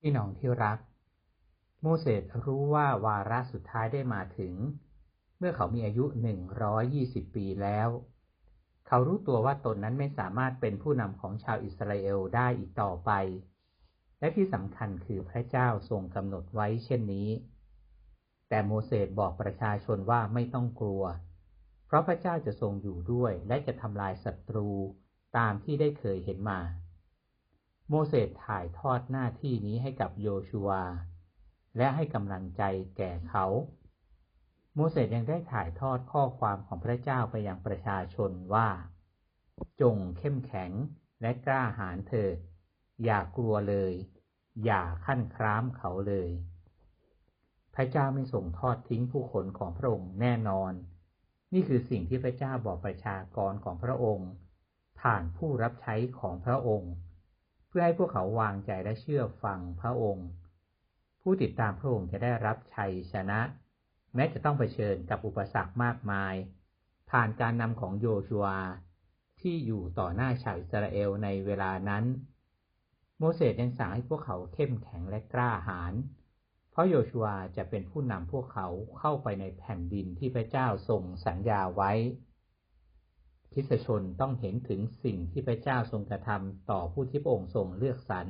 พี่น้องที่รัก โมเสสรู้ว่าวาระสุดท้ายได้มาถึง เมื่อเขามีอายุหนึ่งร้อยี่สิบปีแล้ว เขารู้ตัวว่าตนนั้นไม่สามารถเป็นผู้นำของชาวอิสราเอลได้อีกต่อไป และที่สำคัญคือพระเจ้าทรงกำหนดไว้เช่นนี้ แต่โมเสสบอกประชาชนว่าไม่ต้องกลัว เพราะพระเจ้าจะทรงอยู่ด้วยและจะทำลายศัตรูตามที่ได้เคยเห็นมา โมเสสถ่ายทอดหน้าที่นี้ให้กับโยชูวาและให้กำลังใจแก่เขา โมเสสยังได้ถ่ายทอดข้อความของพระเจ้าไปยังประชาชนว่า จงเข้มแข็งและกล้าหาญเถิดอย่ากลัวเลย อย่าขั้นคร้ามเขาเลย พระเจ้าไม่ส่งทอดทิ้งผู้คนของพระองค์แน่นอน นี่คือสิ่งที่พระเจ้าบอกประชากรของพระองค์ ผ่านผู้รับใช้ของพระองค์ พื่อให้พวกเขาวางใจและเชื่อฟังพระองค์ ผู้ติดตามพระองค์จะได้รับชัยชนะ แม้จะต้องเผชิญกับอุปสรรคมากมาย ผ่านการนำของโยชัวที่อยู่ต่อหน้าชาวอิสราเอลในเวลานั้น โมเสสยังสั่งให้พวกเขาเข้มแข็งและกล้าหาญเพราะโยชัวจะเป็นผู้นำพวกเขาเข้าไปในแผ่นดินที่พระเจ้าทรงสัญญาไว้ คริสชนต้องเห็นถึงสิ่งที่พระเจ้าทรงกระทำต่อผู้ที่พระองค์ทรงเลือกสรร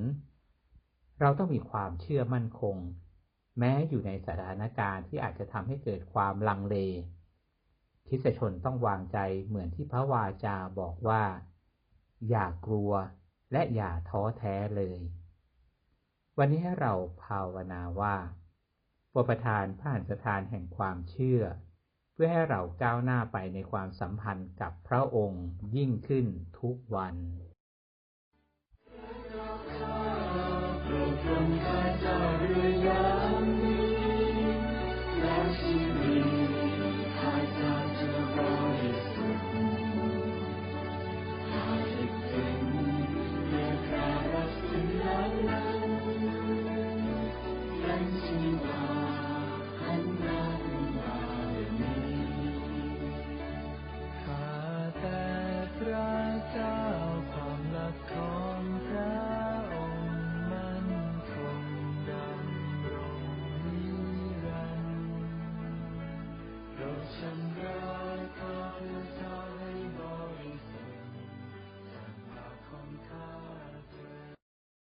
เราต้องมีความเชื่อมั่นคง แม้อยู่ในสถานการณ์ที่อาจจะทำให้เกิดความลังเลคริสชนต้องวางใจเหมือนที่พระวาจาบอกว่า อย่ากลัวและอย่าท้อแท้เลย วันนี้ให้เราภาวนาว่าโปรประทานผ่านสถานแห่งความเชื่อ เพื่อให้เราก้าวหน้าไปในความสัมพันธ์กับพระองค์ยิ่งขึ้นทุกวัน